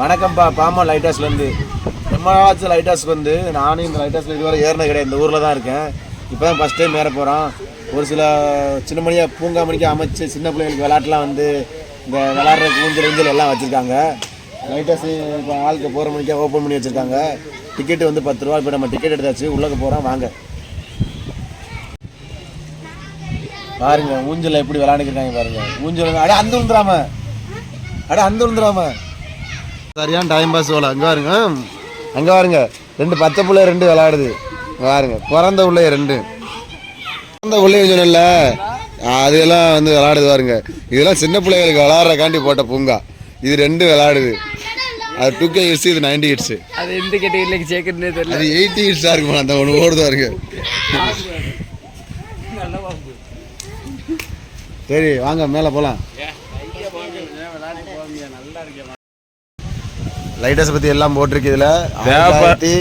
வணக்கம்ப்பா பாமா லைட் ஹவுஸ்லேருந்து ரொம்ப நாளாச்சு லைட் ஹவுஸ்க்கு வந்து. நானும் இந்த லைட் ஹவுஸில் இதுவரை ஏறின கிடையாது. இந்த ஊரில் தான் இருக்கேன். இப்போ தான் ஃபஸ்ட் டைம் ஏற போகிறோம் ஒரு சில சின்ன மணியாக பூங்கா மணிக்கு அமைச்சு சின்ன பிள்ளைங்களுக்கு விளாட்டுலாம் வந்து இந்த விளாட்ற ஊஞ்சல் ஊஞ்சல் எல்லாம் வச்சுருக்காங்க. லைட் ஹவுஸ் இப்போ ஆளுக்கு போகிற மணிக்கா ஓப்பன் பண்ணி வச்சுருக்காங்க. டிக்கெட்டு வந்து பத்து ரூபா. இப்போ நம்ம டிக்கெட் எடுத்தாச்சு. உள்ளே போகிறோம் வாங்க. பாருங்க ஊஞ்சலில் எப்படி விளாண்டுருக்காங்க பாருங்க. ஊஞ்சல் அட அந்த விழுந்துடாம அட அந்த விழுந்துடாம சரியான டைம் பாஸ் போல. அங்கே பாருங்க அங்கே பாருங்க. ரெண்டு பச்சை பிள்ளை ரெண்டு விளையாடுது. இங்க பாருங்க பிறந்த பிள்ளைய ரெண்டு. பிறந்த பிள்ளைய சொன்னல அதெல்லாம் வந்து விளையாடுது பாருங்க. இதெல்லாம் சின்ன பிள்ளைகளுக்கு விளையாடுறக்காண்டி போட்ட பூங்கா. இது ரெண்டு விளையாடுது. அது டூ கே ஹிட்ஸ் இது நைன்டி ஹிட்ஸ் அது எந்த கேட்டகரியில் சேர்க்கறதுனே தெரியல. அது எயிட்டி ஹிட்ஸாக இருக்குமா? அந்த ஒன்று ஓடுது பாருங்க. சரி வாங்க மேலே போகலாம் லைட்டர்ஸ் பத்தி எல்லாம் போட்டிருக்கு இதுல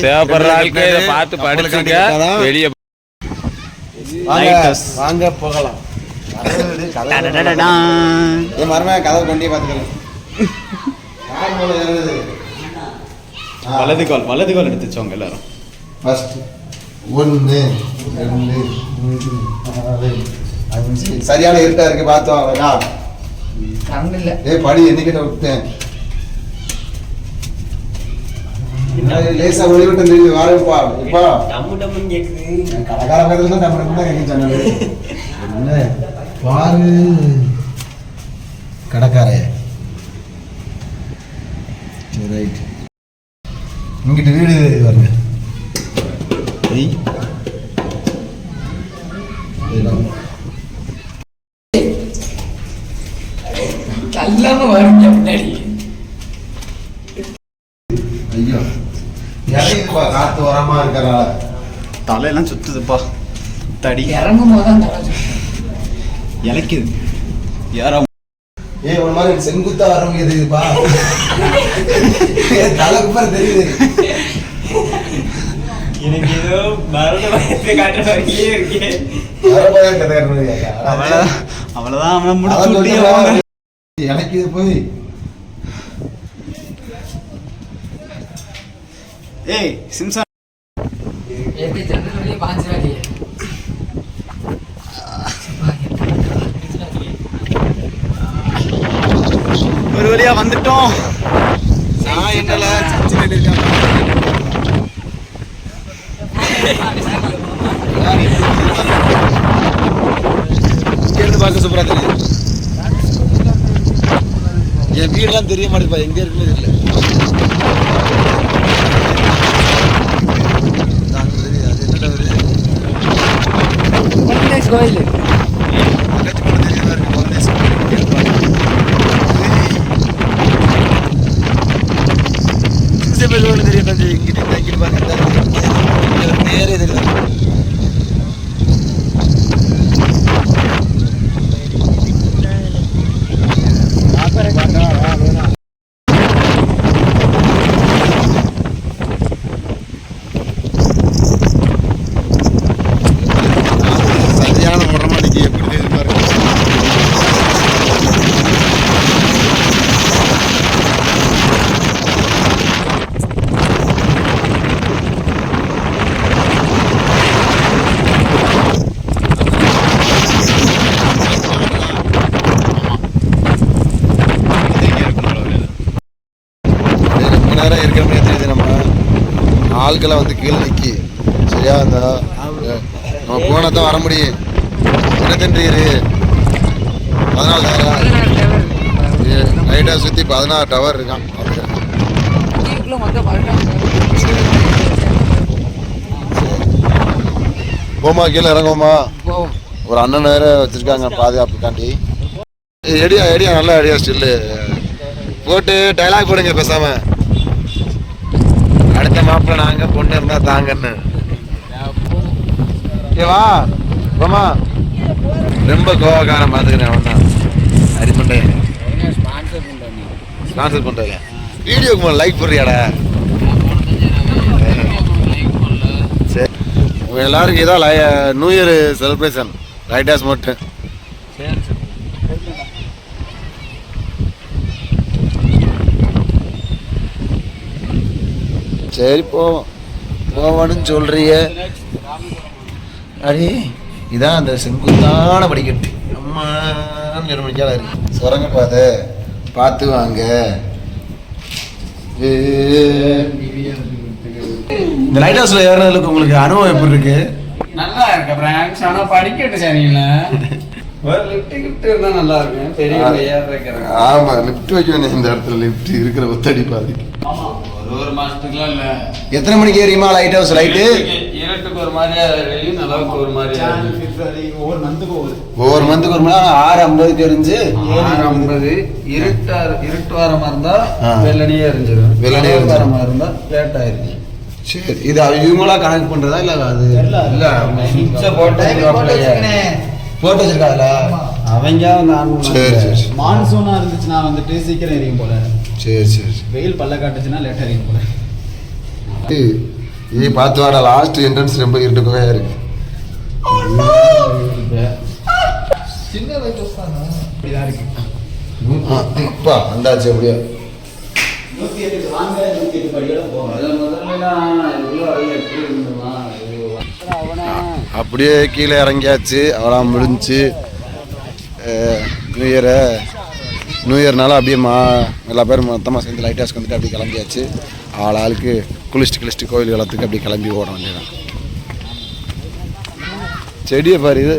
தேவைப்படுற பார்த்து படிச்சுங்க. வெளியே வாங்க போகலாம். என் கதவு கொண்டே பார்த்துக்கலாம் வலது கால் வலது கால் எடுத்துச்சவங்க எல்லாரும். First. ஒன்று ரெண்டு மூன்று நாலு அஞ்சு. சரியான இருட்டா இருக்கு பார்த்தோம் அவனா கரண்ட் இல்லை ஏய் படி எண்ணிக்கிட்ட விட்டேன். லேசா ஒளி விட்டு தெரியுது வாருப்பா இப்பா டம்மு டம்முன்னு கேட்குது கடைக்கார பக்கத்துல தான் கேட்க சொன்னது. என்ன? பாரு. கடைக்காரே. ரைட் இங்கிட்டு வீடு வருங்க. தள்ளாம வருங்க இருக்கிறனால தலையெல்லாம் சுத்துதுப்பா. தடி. இறங்கும் போது தான் தலை இலக்குது. யாரா ஏய் ஒரு மாதிரி செங்குத்தா இது இதுப்பா. தலைக்கு பாரு தெரியுது. எனக்கு ஏதோ மரண பயத்தை காட்டுற மாதிரியே இருக்கே. அவ்வளோதான் அவன் முடிச்சு எனக்கு இது போய். ஏய் சிம்சா. வந்துட்டோம். நான் என்னல சச்சின் இருக்கான் இருந்து பார்க்க சூப்பரா தெரியுது. என் வீடெல்லாம் தெரிய மாட்டேப்பா எங்க இருக்குன்னு தெரியல. கோயில் பக்கத்து பக்கம் தெரியுதா இருக்கு, பக்கத்து சிக்ஸ்டி ஃபைவ் ரோடு தெரியும் தம்பி இங்கிட்டு இங்கிட்டு பாருங்க நேரே தெரியுது சரியான முடமாடிக்கு எப்படி தெரியுது பாருங்க அப்படியே ரொம்ப நேரம் இருக்கிற தெரியுது நம்ம. ஆட்களை வந்து கீழே நிற்கி சரியா? அந்த நம்ம போனால் தான் வர முடியும். என்ன தெரியுது பதினாலு நைட்டாக சுற்றி பதினாறு டவர் இருக்கான். போமா கீழே இறங்குவோமா ஒரு அண்ணன் வேற வச்சிருக்காங்க பாதுகாப்புக்காண்டி. எடியா எடியா நல்ல ஐடியா ஸ்டில்லு போட்டு டைலாக் போடுங்க பேசாமல் அடுத்த மாப்பிள்ள நாங்க பொண்ணு இருந்தா தாங்கன்னு. ஓகேவா வா ரொம்ப கோவக்காரன் பாத்துக்கிறேன் அவன் தான் அரிமண்டை ஸ்பான்சர் பண்ணுறாங்க வீடியோக்கு லைக் போடுறியாடா? சரி. எல்லாருக்கும் இதான் லை- நியூ இயர் செலிப்ரேஷன் ரைட்டாஸ் மட்டும் சரி போவோம் போவோன்னு சொல்றிய. அடே இதான் அந்த செங்குத்தான படிக்கட்டு. அம்மா நிர்மணிக்கால இருக்கு சுரங்க பாதை பார்த்து வாங்க. இந்த லைட் ஹவுஸ்ல ஏறினதுக்கு உங்களுக்கு அனுபவம் எப்படி இருக்கு? நல்லா இருக்கு பிராங்க்ஸ் ஆனா படிக்கட்டு சரியில்லை. ஆமா லிஃப்ட் வைக்க வேண்டிய இந்த இடத்துல லிஃப்ட் இருக்கிற ஒத்தடி பாதி. ஆமா. ஒரு மாசத்துக்குலாம் இல்ல. எத்தனை மணிக்கு ஏறியுமா லைட் ஹவுஸ் லைட்டு இருட்டுக்கு ஒரு மாதிரியா எரியும் நிலவுக்கு ஒரு மாதிரியா. பிப்ரவரி ஒவ்வொரு மந்த்துக்கு ஒவ்வொரு. ஒவ்வொரு மந்த்துக்கு ஒரு மணி நேரம் ஆறு ஐம்பதுக்கு எரிஞ்சு ஆறு ஐம்பது இருட்டா இருட்டு வாரமா இருந்தா. வெள்ளடியே எரிஞ்சிடும் வெள்ளடியே. வாரமா இருந்தா லேட்டா எரியும் சரி இது இவங்களா கணக்கு பண்றதா? இல்ல அது இல்ல அவங்க சுவிட்ச போட்டு. போட்டு வச்சிருக்காதுல அவங்க வந்து. மான்சூனா இருந்துச்சுன்னா வந்துட்டு சீக்கிரம் எரியும் போல. சரி சரி. வெயில் பல்ல காட்டுச்சுன்னா லேட்டா எரியும் போல. ஏ பார்த்து வாடா லாஸ்ட் என்ட்ரன்ஸ் ரொம்ப இருட்டு குகையா இருக்கு. சின்ன லைட் இப்படிதான் இருக்கு. அப்பா வந்தாச்சு அப்படியே. அப்படியே கீழே இறங்கியாச்சு. அவளாம் முடிஞ்சு நியூ இயரை நியூ இயர்னால அப்படியே மா எல்லா பேரும் மொத்தமாக சேர்ந்து லைட் ஹவுஸ்க்கு வந்துட்டு அப்படியே கிளம்பியாச்சு. ஆள் ஆளுக்கு குளிச்சுட்டு குளிச்சுட்டு கோயில் வளர்த்துக்கு அப்படியே கிளம்பி ஓட வேண்டியதான் செடியை பாரு இது.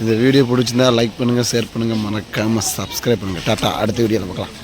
இந்த வீடியோ பிடிச்சிருந்தா லைக் பண்ணுங்கள் ஷேர் பண்ணுங்கள் மறக்காமல் சப்ஸ்கிரைப் பண்ணுங்கள் டாட்டா அடுத்த வீடியோவில் பார்க்கலாம்.